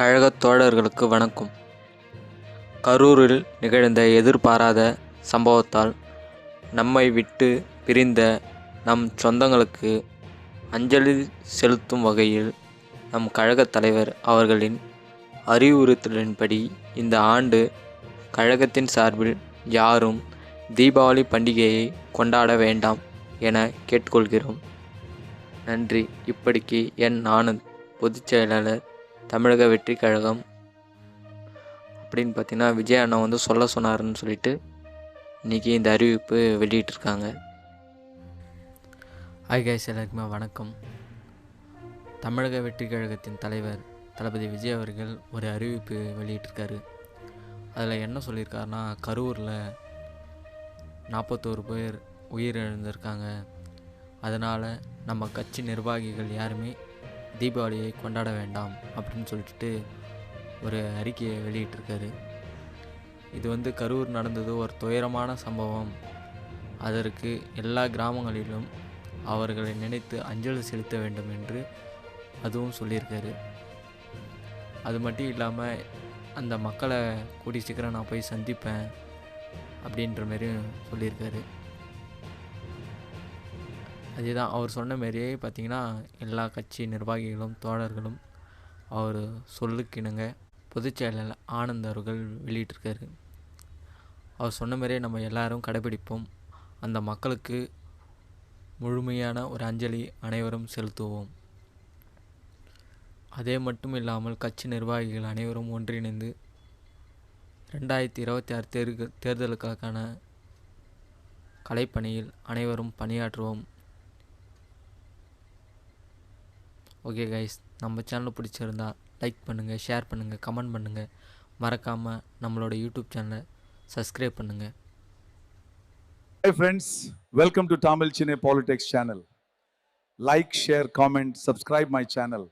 கழகத் தோழர்களுக்கு வணக்கம். கரூரில் நிகழ்ந்த எதிர்பாராத சம்பவத்தால் நம்மை விட்டு பிரிந்த நம் சொந்தங்களுக்கு அஞ்சலி செலுத்தும் வகையில் நம் கழகத் தலைவர் அவர்களின் அறிவுறுத்தலின்படி இந்த ஆண்டு கழகத்தின் சார்பில் யாரும் தீபாவளி பண்டிகையை கொண்டாட வேண்டாம் என கேட்டுக்கொள்கிறோம். நன்றி. இப்படிக்கு என் ஆனந்த் பொதுச் செயலாளர் தமிழக வெற்றி கழகம் அப்படின்னு பார்த்தீங்கன்னா விஜய் அண்ணா வந்து சொல்ல சொன்னார்னு சொல்லிட்டு இன்றைக்கி இந்த அறிவிப்பு வெளியிட்டிருக்காங்க. ஹாய் கைஸ் எல்லாருக்குமே வணக்கம். தமிழக வெற்றி கழகத்தின் தலைவர் தளபதி விஜய் அவர்கள் ஒரு அறிவிப்பு வெளியிட்டிருக்காரு. அதில் என்ன சொல்லியிருக்காருன்னா கரூரில் நாற்பத்தோரு பேர் உயிரிழந்திருக்காங்க. அதனால் நம்ம கட்சி நிர்வாகிகள் யாருமே தீபாவளியை கொண்டாட வேண்டாம் அப்படின்னு சொல்லிட்டு ஒரு அறிக்கையை வெளியிட்டிருக்காரு. இது வந்து கரூர் நடந்தது ஒரு துயரமான சம்பவம். அதற்கு எல்லா கிராமங்களிலும் அவர்களை நினைத்து அஞ்சலி செலுத்த வேண்டும் என்று அதுவும் சொல்லியிருக்காரு. அது மட்டும் இல்லாமல் அந்த மக்களை கூடி சீக்கிரம் நான் போய் சந்திப்பேன் அப்படின்ற மாரியும் சொல்லியிருக்காரு. அதுதான் அவர் சொன்ன மாரியே பார்த்தீங்கன்னா எல்லா கட்சி நிர்வாகிகளும் தோழர்களும் அவர் சொல்லுக்கிணங்க. பொதுச் செயலாளர் ஆனந்த் அவர்கள் வெளியிட்டிருக்காரு. அவர் சொன்ன மாதிரியே நம்ம எல்லாரும் கடைபிடிப்போம். அந்த மக்களுக்கு முழுமையான ஒரு அஞ்சலி அனைவரும் செலுத்துவோம். அதே மட்டும் இல்லாமல் கட்சி நிர்வாகிகள் அனைவரும் ஒன்றிணைந்து ரெண்டாயிரத்தி இருபத்தி ஆறு தேர்தலுக்கான கலைப்பணியில் அனைவரும் பணியாற்றுவோம். ஓகே கைஸ் நம்ம சேனல் பிடிச்சிருந்தா லைக் பண்ணுங்கள் ஷேர் பண்ணுங்கள் கமெண்ட் பண்ணுங்கள் மறக்காமல் நம்மளோட யூடியூப் சேனலை சப்ஸ்கிரைப் பண்ணுங்கள் hi friends welcome to Tamil சின்ன politics channel like share comment subscribe my channel